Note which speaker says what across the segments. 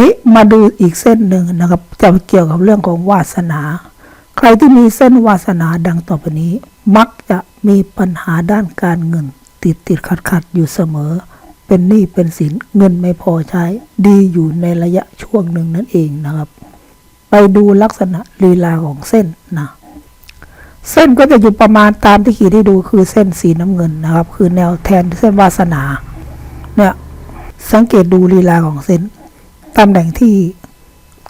Speaker 1: นี้มาดูอีกเส้นหนึ่งนะครับ จะเกี่ยวกับเรื่องของวาสนา ใครที่มีเส้นวาสนาดังต่อไปนี้ มักจะมีปัญหาด้านการเงิน ติดติดขัดขัดอยู่เสมอ เป็นหนี้เป็นสินเงินไม่พอใช้ ดีอยู่ในระยะช่วงหนึ่งนั่นเองนะครับ ไปดูลักษณะลีลาของเส้นนะเส้นก็จะอยู่ประมาณตามที่ขีดให้ดูคือเส้นสีน้ำเงินนะครับ คือแนวแทนเส้นวาสนา เนี่ยสังเกตดูลีลาของเส้น ตำแหน่งที่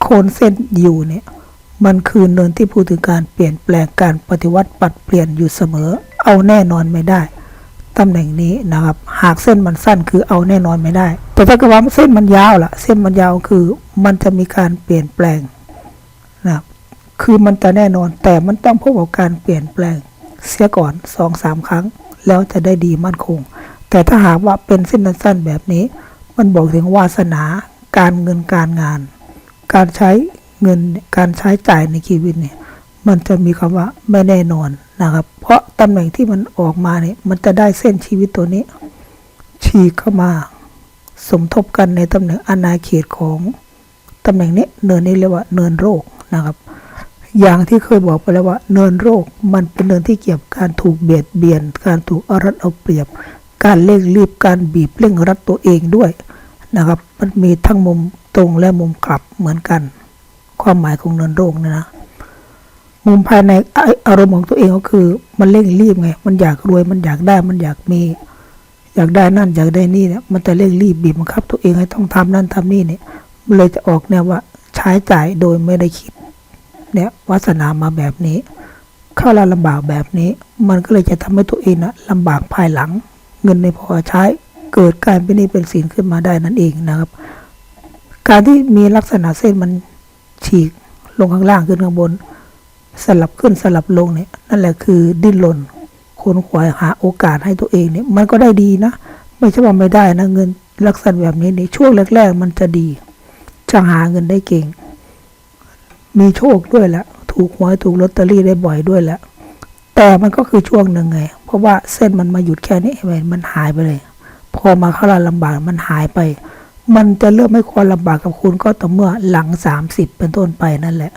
Speaker 1: โคนเส้นอยู่เนี่ย มันคือเนินที่พูดถึงการเปลี่ยนแปลงการปฏิวัติปัดเปลี่ยนอยู่เสมอ เอาแน่นอนไม่ได้ตำแหน่งนี้นะครับ หากเส้นมันสั้นคือเอาแน่นอนไม่ได้ แต่ถ้าเกิดว่าเส้นมันยาวล่ะ เส้นมันยาวคือมันจะมีการเปลี่ยนแปลงนะครับคือมันจะแน่นอน แต่มันต้องพบกับการเปลี่ยนแปลง เสียก่อนสองสามครั้ง แล้วจะได้ดีมั่นคง แต่ถ้าหากว่าเป็นเส้นสั้นแบบนี้ มันบอกถึงวาสนา การเงินการงาน การใช้เงินการใช้จ่ายในชีวิตเนี่ยมันจะมีคำว่าไม่แน่นอนนะครับ เพราะตำแหน่งที่มันออกมาเนี่ยมันจะได้เส้นชีวิตตัวนี้ ฉีกเข้ามา สมทบกันในตำแหน่งอาณาเขตของตำแหน่งนี้เนินนี้เรียกว่าเนินโรคนะครับ อย่างที่เคยบอกไปแล้วว่า เนินโรคมันเป็นเนินที่เกี่ยวกับการถูกเบียดเบียน การถูกเอารัดเอาเปรียบ การเร่งรีบการบีบเร่งรัดตัวเองด้วย นะครับ มันมีทั้งมุมตรงและมุมกลับเหมือนกัน ความหมายของเนินโรคเนยนะมุมภายในอารมณ์ของตัวเองก็คือ มันเร่งรีบไง มันอยากรวยมันอยากได้มันอยากมี อยากได้นั่นอยากได้นี่เนี่ยมันจะเร่งรีบบีบบังคับ ตัวเองให้ต้องทำนั่นทำนี่เนี่ยมันเลยจะออกแนวว่าใช้จ่ายโดยไม่ได้คิด เนี่ยวาสนามาแบบนี้ เข้าเราลำบากแบบนี้ มันก็เลยจะทำให้ตัวเองนะลำบากภายหลัง เงินไม่พอใช้ เกิดการเป็นนี้เป็นสินขึ้นมาได้นั่นเองนะครับ การที่มีลักษณะเส้นมันฉีกลงข้างล่างขึ้นข้างบน สลับขึ้นสลับลงเนี่ยนั่นแหละคือดิ้นรนคนขวายหาโอกาสให้ตัวเองเนี่ยมันก็ได้ดีนะ ไม่ใช่ว่าไม่ได้นะเงินลักษณะแบบนี้ในช่วงแรก ๆ มันจะดีจะหาเงินได้เก่ง มีโชคด้วยแหละถูกหวยถูกลอตเตอรี่ได้บ่อยด้วยแหละแต่มันก็คือช่วงหนึ่งไง เพราะว่าเส้นมันมาหยุดแค่นี้เห็นไหมมันหายไปเลย พอมาเข้าราลำบากมันหายไป มันจะเริ่มไม่ควรลำบากกับคุณก็ต่อเมื่อหลังสามสิบเป็นต้นไปนั่นแหละ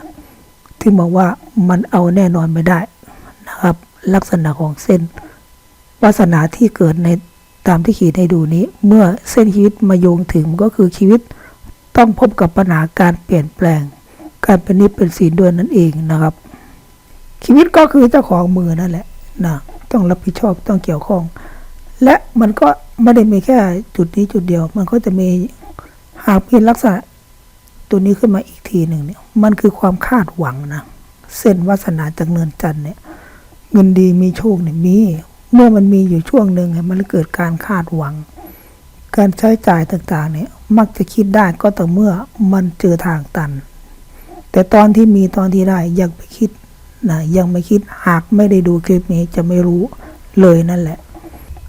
Speaker 1: ที่บอกว่ามันเอาแน่นอนไม่ได้นะครับ ลักษณะของเส้นวาสนาที่เกิดในตามที่ขีดให้ดูนี้ เมื่อเส้นชีวิตมาโยงถึงก็คือชีวิตต้องพบกับปัญหาการเปลี่ยนแปลง การเป็นนิจเป็นศีลด้วยนั่นเองนะครับ ชีวิตก็คือเจ้าของมือนั่นแหละนะต้องรับผิดชอบต้องเกี่ยวข้อง และมันก็ไม่ได้มีแค่จุดนี้จุดเดียว มันก็จะมีหากมีลักษณะตัวนี้ขึ้นมาอีกทีหนึ่งเนี่ย มันคือความคาดหวังนะ เส้นวาสนาจากเนินจันทร์เนี่ย เงินดีมีโชคเนี่ยมี เมื่อมันมีอยู่ช่วงหนึ่งมันเกิดการคาดหวัง การใช้จ่ายต่างๆ เนี่ย มักจะคิดได้ก็ต่อเมื่อมันเจอทางตัน แต่ตอนที่มีตอนที่ได้ยังไม่คิดนะยังไม่คิดหากไม่ได้ดูคลิปนี้จะไม่รู้เลยนั่นแหละ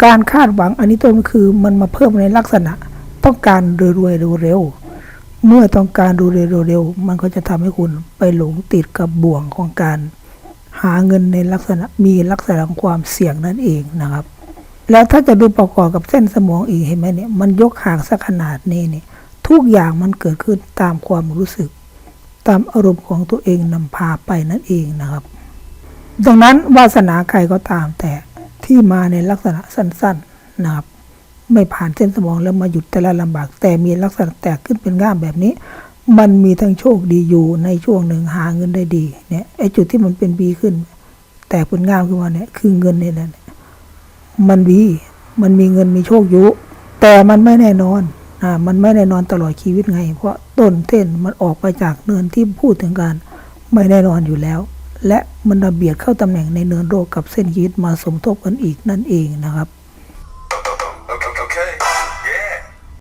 Speaker 1: การคาดหวังอันนี้ตัวมันคือมันมาเพิ่มในลักษณะ ต้องการรวยๆเร็วๆเมื่อต้องการรวยๆเร็วๆมันก็จะทำให้คุณไปหลงติดกับบ่วงของการ หาเงินในลักษณะมีลักษณะของความเสี่ยงนั่นเองนะครับ แล้วถ้าจะดูประกอบกับเส้นสมองอีกเห็นไหมเนี่ยมันยกห่างสักขนาดนี้เนี่ยทุกอย่างมันเกิดขึ้นตามความรู้สึก ตามอารมณ์ของตัวเองนำพาไปนั่นเองนะครับ ดังนั้นวาสนาใครก็ตามแต่ ที่มาในลักษณะสั้นๆนะครับไม่ผ่านเส้นสมองแล้วมาหยุดแต่ละลำบาก แต่มีลักษณะแตกขึ้นเป็นง่ามแบบนี้ มันมีทั้งโชคดีอยู่ในช่วงหนึ่งหาเงินได้ดีเนี่ยไอ้จุดที่มันเป็นบีขึ้น แตกเป็นง่ามขึ้นมาเนี่ยคือเงินเนี่ยแหละมันดีมันมีเงินมีโชคอยู่แต่มันไม่แน่นอนอ่ามันไม่แน่นอนตลอดชีวิตไง เพราะต้นเต้นมันออกไปจากเนินที่พูดถึงการไม่แน่นอนอยู่แล้ว และมันระเบียดเข้าตำแหน่งในเนินโรคกับเส้นยีสต์มาสมทบกันอีกนั่นเองนะครับ